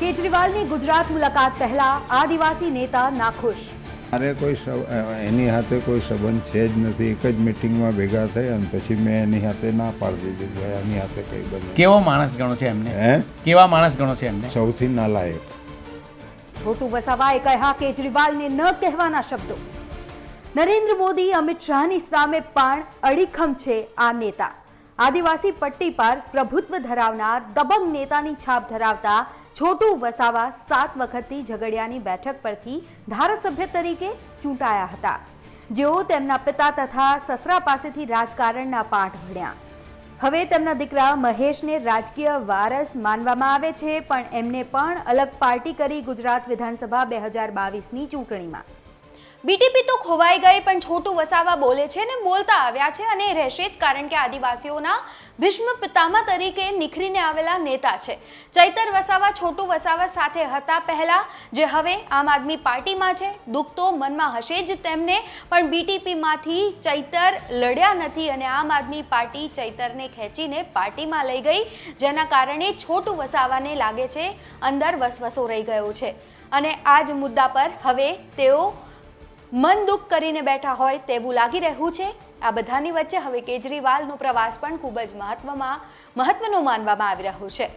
કેજરીવાલની ગુજરાત મુલાકાત પહેલા આદિવાસી નેતા નાખુશ. મારે કોઈ એની સાથે કોઈ સંબંધ છે જ નથી. એક જ મિટિંગમાં ભેગા થયા અને પછી મેં એની સાથે ના પાડી દીધી ભાઈ એની સાથે કંઈ બને. કેવો માણસ ગણો છે એમને? હે? કેવા માણસ ગણો છે એમને? સૌથી નાલાયક. છોટુ વસાવાએ કહ્યા કેજરીવાલને ન કહેવાના શબ્દો. નરેન્દ્ર મોદી અમિત શાહની સામે પણ અડીખમ છે આ નેતા. આદિવાસી પટ્ટી પર પ્રભુત્વ ધરાવનાર દબંગ નેતાની છાપ ધરાવતા છોટુ વસાવા સાત વખતથી ઝઘડિયાની બેઠક પરથી ધારાસભ્ય તરીકે ચૂંટાયા હતા. જેઓ તેમના પિતા તથા સસરા પાસેથી રાજકારણના પાઠ ભણ્યા. હવે તેમના દીકરા મહેશને રાજકીય વારસ માનવામાં આવે છે, પણ એમને પણ અલગ પાર્ટી કરી ગુજરાત વિધાનસભા બે હજાર બાવીસની ચૂંટણીમાં. બીટીપી તો ખોવાઈ ગઈ, પણ છોટું વસાવા બોલે છે ને બોલતા આવ્યા છે અને રહેશે જ કારણ કે આદિવાસીઓના ભીષ્મ પિતામહ તરીકે નિખરીને આવેલા નેતા છે. ચૈતર વસાવા, છોટું વસાવા સાથે હતા પહેલા, જે હવે આમ આદમી પાર્ટીમાં છે. દુઃખ તો મનમાં હશે જ તેમને, પણ બીટીપીમાંથી ચૈતર લડ્યા નથી અને આમ આદમી પાર્ટી ચૈતરને ખેંચીને પાર્ટીમાં લઈ ગઈ, જેના કારણે છોટું વસાવાને લાગે છે, અંદર વસવસો રહી ગયો છે. અને આ જ મુદ્દા પર હવે તેઓ મન દુઃખ કરીને બેઠા હોય તેવું લાગી રહ્યું છે. આ બધાની વચ્ચે હવે કેજરીવાલનો પ્રવાસ પણ ખૂબ જ મહત્વમાં, મહત્વનો માનવામાં આવી રહ્યો છે.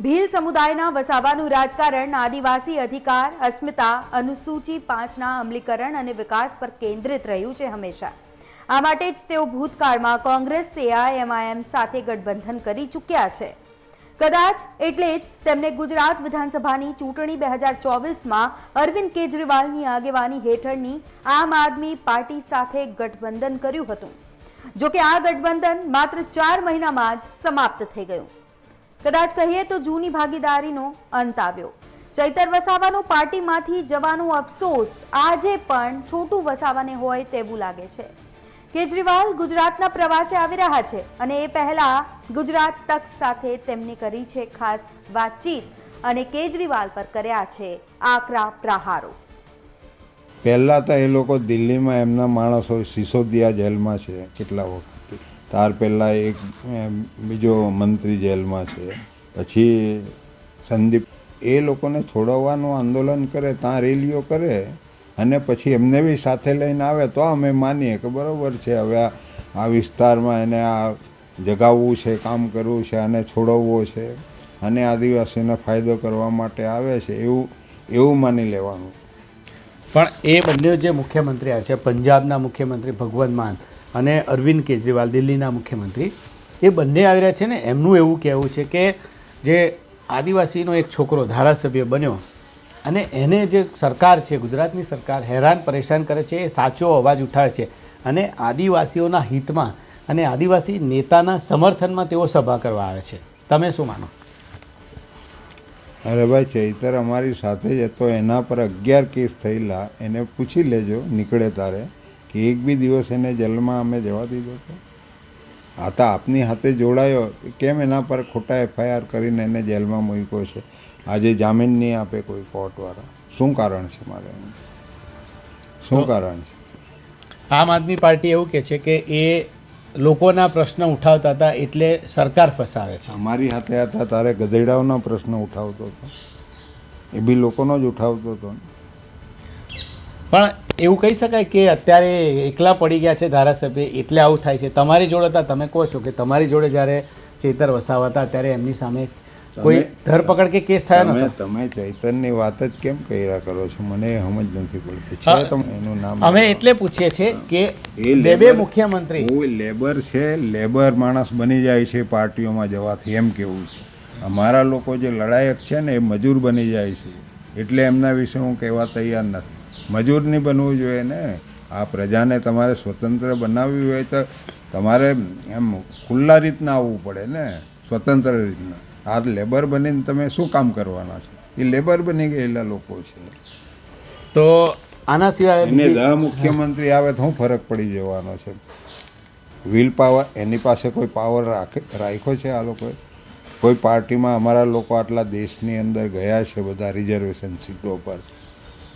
ભીલ સમુદાયના વસાવાનું રાજકારણ, આદિવાસી અધિકાર, અસ્મિતા, અનુસૂચિ પાંચના અમલીકરણ અને વિકાસ પર કેન્દ્રિત રહ્યું છે હંમેશા. આ માટે જ તેઓ ભૂતકાળમાં કોંગ્રેસ એઆઈએમઆઈએમ સાથે ગઠબંધન કરી ચૂક્યા છે. કદાચ એટલે જ તેમણે ગુજરાત વિધાનસભાની ચૂંટણી બે હજાર ચોવીસમાં અરવિંદ કેજરીવાલની આગેવાની હેઠળની આમ આદમી પાર્ટી સાથે ગઠબંધન કર્યું હતું. જો કે આ ગઠબંધન માત્ર ચાર મહિનામાં જ સમાપ્ત થઈ ગયું. કદાચ કહીએ તો જૂની ભાગીદારીનો અંત આવ્યો. ચૈતર વસાવાનો પાર્ટીમાંથી જવાનો અફસોસ આજે પણ છોટું વસાવાને હોય તેવું લાગે છે. કેજરીવાલ ગુજરાતના પ્રવાસે આવી રહ્યા છે અને એ પહેલા ગુજરાત તક સાથે તેમની કરી છે ખાસ વાતચીત અને કેજરીવાલ પર કર્યા છે આકરા પ્રહારો. પહેલાં તો એ લોકો દિલ્હીમાં એમના માણસો સિસોદિયા જેલમાં છે કેટલા વખત. ત્યાર પહેલાં એક બીજો મંત્રી જેલમાં છે. પછી સંદીપ. એ લોકોને છોડાવવાનું આંદોલન કરે, ત્યાં રેલીઓ કરે અને પછી એમને બી સાથે લઈને આવે તો અમે માનીએ કે બરાબર છે, હવે આ વિસ્તારમાં એને આ જગાવવું છે, કામ કરવું છે અને છોડવવો છે અને આદિવાસીને ફાયદો કરવા માટે આવે છે એવું એવું માની લેવાનું. પણ એ બંને જે મુખ્યમંત્રી આ છે, પંજાબના મુખ્યમંત્રી ભગવંત માન અને અરવિંદ કેજરીવાલ, દિલ્હીના મુખ્યમંત્રી, એ બંને આવી રહ્યા છે ને? એમનું એવું કહેવું છે કે જે આદિવાસીનો એક છોકરો ધારાસભ્ય બન્યો અને એને જે સરકાર છે, ગુજરાતની સરકાર હેરાન, પરેશાન કરે છે, એ સાચો અવાજ ઉઠાવે છે. અને આદિવાસીઓના હિતમાં અને આદિવાસી નેતાના સમર્થનમાં તેઓ સભા કરવા આવે છે. તમે શું માનો? અરે ભાઈ, ચૈતર અમારી સાથે જ હતો. એના પર અગિયાર કેસ થયેલા. એને પૂછી લેજો, નીકળે તારે, કે એક બી દિવસ એને જેલમાં અમે જવા દીધો હતો. આ તો આપની હાથે જોડાયો. કેમ એના પર ખોટા એફઆઈઆર કરીને એને જેલમાં મૂક્યો છે? આજે જામીન નહીં આપે કોઈ કોર્ટવાળા. શું કારણ છે મારે? શું કારણ છે? આમ આદમી પાર્ટી એવું કહે છે કે એ લોકોના પ્રશ્ન ઉઠાવતા હતા એટલે સરકાર ફસાવે છે. અમારી હાથે હતા તારે ગધેડાઓના પ્રશ્ન ઉઠાવતો હતો. એ બી લોકોનો જ ઉઠાવતો હતો પણ એવું કહી શકાય કે અત્યારે એકલા પડી ગયા છે ધારાસભ્ય એટલે આવું થાય છે. તમારી જોડે હતા તમે કહો છો કે તમારી જોડે જ્યારે ચેતર વસાવા હતા ત્યારે એમની સામે કોઈ ધરપકડ કે કેસ થયા નથી તમે ચૈતનની વાત જ કેમ કર્યા કરો છો? મને સમજ નથી પડતી. છે તમે એનું નામ અમે એટલે પૂછીએ છીએ કે એ બે બે મુખ્યમંત્રી હું લેબર છે. લેબર માણસ બની જાય છે પાર્ટીઓમાં જવાથી. એમ કેવું છે? અમારા લોકો જે લડાયક છે ને એ મજૂર બની જાય છે. એટલે એમના વિશે હું કહેવા તૈયાર નથી. મજૂર નહીં બનવું જોઈએ ને. આ પ્રજાને તમારે સ્વતંત્ર બનાવવી હોય તો તમારે એમ ખુલ્લા રીતના આવવું પડે ને. સ્વતંત્ર રીતના. આ લેબર બનીને તમે શું કામ કરવાના છે? એ લેબર બની ગયેલા લોકો છે. તો આના સિવાય એને દહ મુખ્યમંત્રી આવે તો શું ફરક પડી જવાનો છે. વિલ પાવર એની પાસે કોઈ પાવર રાખે રાખ્યો છે આ લોકોએ? કોઈ પાર્ટીમાં અમારા લોકો આટલા દેશની અંદર ગયા છે બધા રિઝર્વેશન સીટો પર.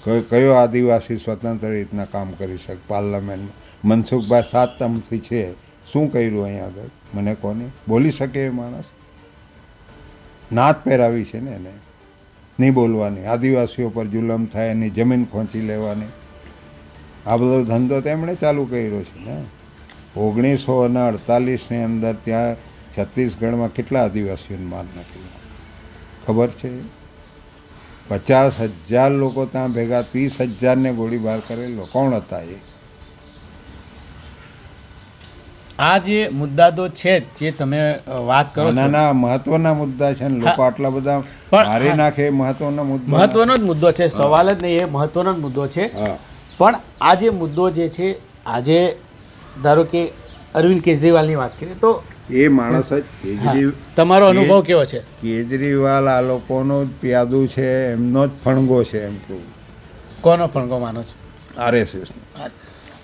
કયો કયો આદિવાસી સ્વતંત્ર રીતના કામ કરી શકે? પાર્લામેન્ટમાં મનસુખભાઈ સાત ટર્મથી છે. શું કર્યું અહીંયા આગળ? મને કોની? બોલી શકે એ માણસ? નાત પહેરાવી છે ને એને. નહીં બોલવાની. આદિવાસીઓ પર જુલમ થાય, એની જમીન ખોંચી લેવાની. આ બધો ધંધો તેમણે ચાલુ કર્યો છે ને. ઓગણીસો અને અડતાલીસની અંદર ત્યાં છત્તીસગઢમાં કેટલા આદિવાસીઓને માર નાખેલા ખબર છે? પચાસ હજાર લોકો ત્યાં ભેગા, ત્રીસ હજારને ગોળીબાર કરેલો. કોણ હતા એ? આ જે મુદ્દા તો છે જ તમે વાત કરો ના નાના મહત્વના મુદ્દા છે ને લોકો આટલા બધા મારી. નાખે એ મુદ્દો મહત્વનો જ મુદ્દો છે સવાલ જ નહીં એ મહત્વનો જ મુદ્દો છે. પણ આ જે મુદ્દો જે છે આજે ધારો કે અરવિંદ કેજરીવાલની વાત કરીએ તો એ માણસ જ કેજરી તમારો અનુભવ કેવો છે? કેજરીવાલ આ લોકોનો જ પ્યાદુ છે એમનો જ ફણગો છે એમ કહું. કોનો ફણગો માનો છે? આરએસએસ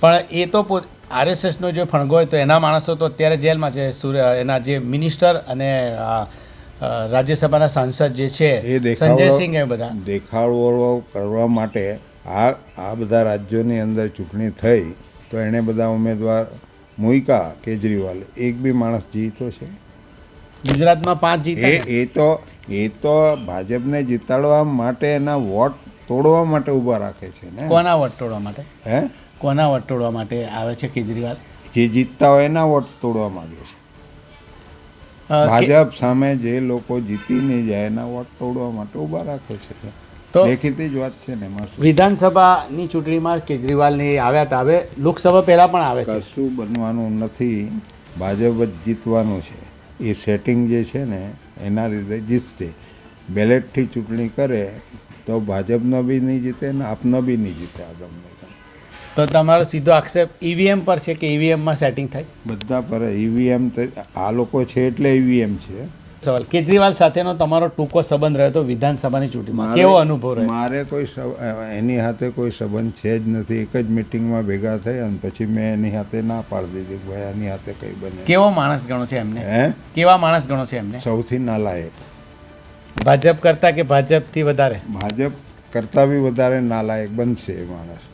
પણ એ તો પોત આરએસએસનો જે ફણગો હોય તો એના માણસો તો અત્યારે જેલમાં છે. એના જે મિનિસ્ટર અને રાજ્યસભાના સાંસદ જે છે સંજયસિંહ એ બધા. દેખાડો કરવા માટે આ આ બધા રાજ્યોની અંદર ચૂંટણી થઈ તો એણે બધા ઉમેદવાર મુઈકા કેજરીવાલ. એક બી માણસ જીતો છે. ગુજરાતમાં પાંચ જીતે એ એ તો એ તો ભાજપને જીતાડવા માટે એના વોટ તોડવા માટે ઊભા રાખે છે ને. કોના વોટ તોડવા માટે? હે? કોના વોટ તોડવા માટે આવે છે કેજરીવાલ? જે જીતતા હોય એના વોટ તોડવા માંગે છે. ભાજપ સામે જે લોકો જીતી નહીં જાય એના વોટ તોડવા માટે ઊભા રાખે છે. તો દેખીતી જ વાત છે ને શું? વિધાનસભાની ચૂંટણીમાં કેજરીવાલની આવ્યા હતા. હવે લોકસભા પહેલાં પણ આવે છે. કશું બનવાનું નથી. ભાજપ જ જીતવાનું છે. એ સેટિંગ જે છે ને એના લીધે જીતશે. બેલેટથી ચૂંટણી કરે તો ભાજપનો બી નહીં જીતે ને આપનો બી નહીં જીતે આ તમને. તો તમારો સીધો આક્ષેપ ઈવીએમ પર છે કે ઈવીએમમાં સેટિંગ થાય છે? બધા પર ઈવીએમ આ લોકો છે એટલે ઈવીએમ છે. સવાલ. કેજરીવાલ સાથેનો તમારો ટૂંકો સંબંધ રહ્યો તો વિધાનસભાની ચૂંટણીમાં કેવો અનુભવ રહ્યો મારે કોઈ એની સાથે કોઈ સંબંધ છે જ નથી. એક જ મિટિંગમાં ભેગા થઈ અને પછી મેં એની સાથે ના પાડી દીધી ભાઈ આની સાથે કંઈ બને કેવો માણસ ગણો છે એમને? હે? કેવા માણસ ગણો છે એમને? સૌથી નાલાયક. ભાજપ કરતાં કે ભાજપથી વધારે? ભાજપ કરતાં બી વધારે નાલાયક બનશે એ માણસ.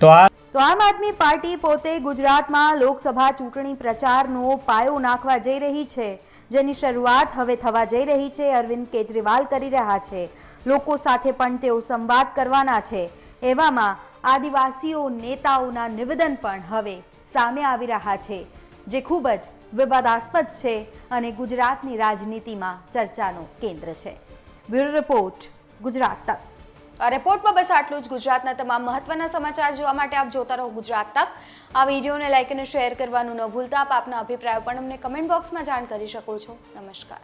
તો આ તો આમ આદમી પાર્ટી પોતે ગુજરાતમાં લોકસભા ચૂંટણી પ્રચારનો પાયો નાખવા જઈ રહી છે. જેની શરૂઆત હવે થવા જઈ રહી છે. અરવિંદ કેજરીવાલ કરી રહ્યા છે. લોકો સાથે પણ તેઓ સંવાદ કરવાના છે. એવામાં આદિવાસીઓ, નેતાઓના નિવેદન પણ હવે સામે આવી રહ્યા છે, જે ખૂબ જ વિવાદાસ્પદ છે અને ગુજરાતની રાજનીતિમાં ચર્ચાનું કેન્દ્ર છે. બ્યુરો રિપોર્ટ, ગુજરાત તક. રિપોર્ટમાં બસ આટલું જ. ગુજરાતના તમામ મહત્વના સમાચાર જોવા માટે આપ જોતા રહો ગુજરાત તક. આ વિડીયોને લાઇક અને શેર કરવાનું ન ભૂલતા. આપ આપના અભિપ્રાયો પણ અમને કમેન્ટ બોક્સમાં જાણ કરી શકો છો. નમસ્કાર.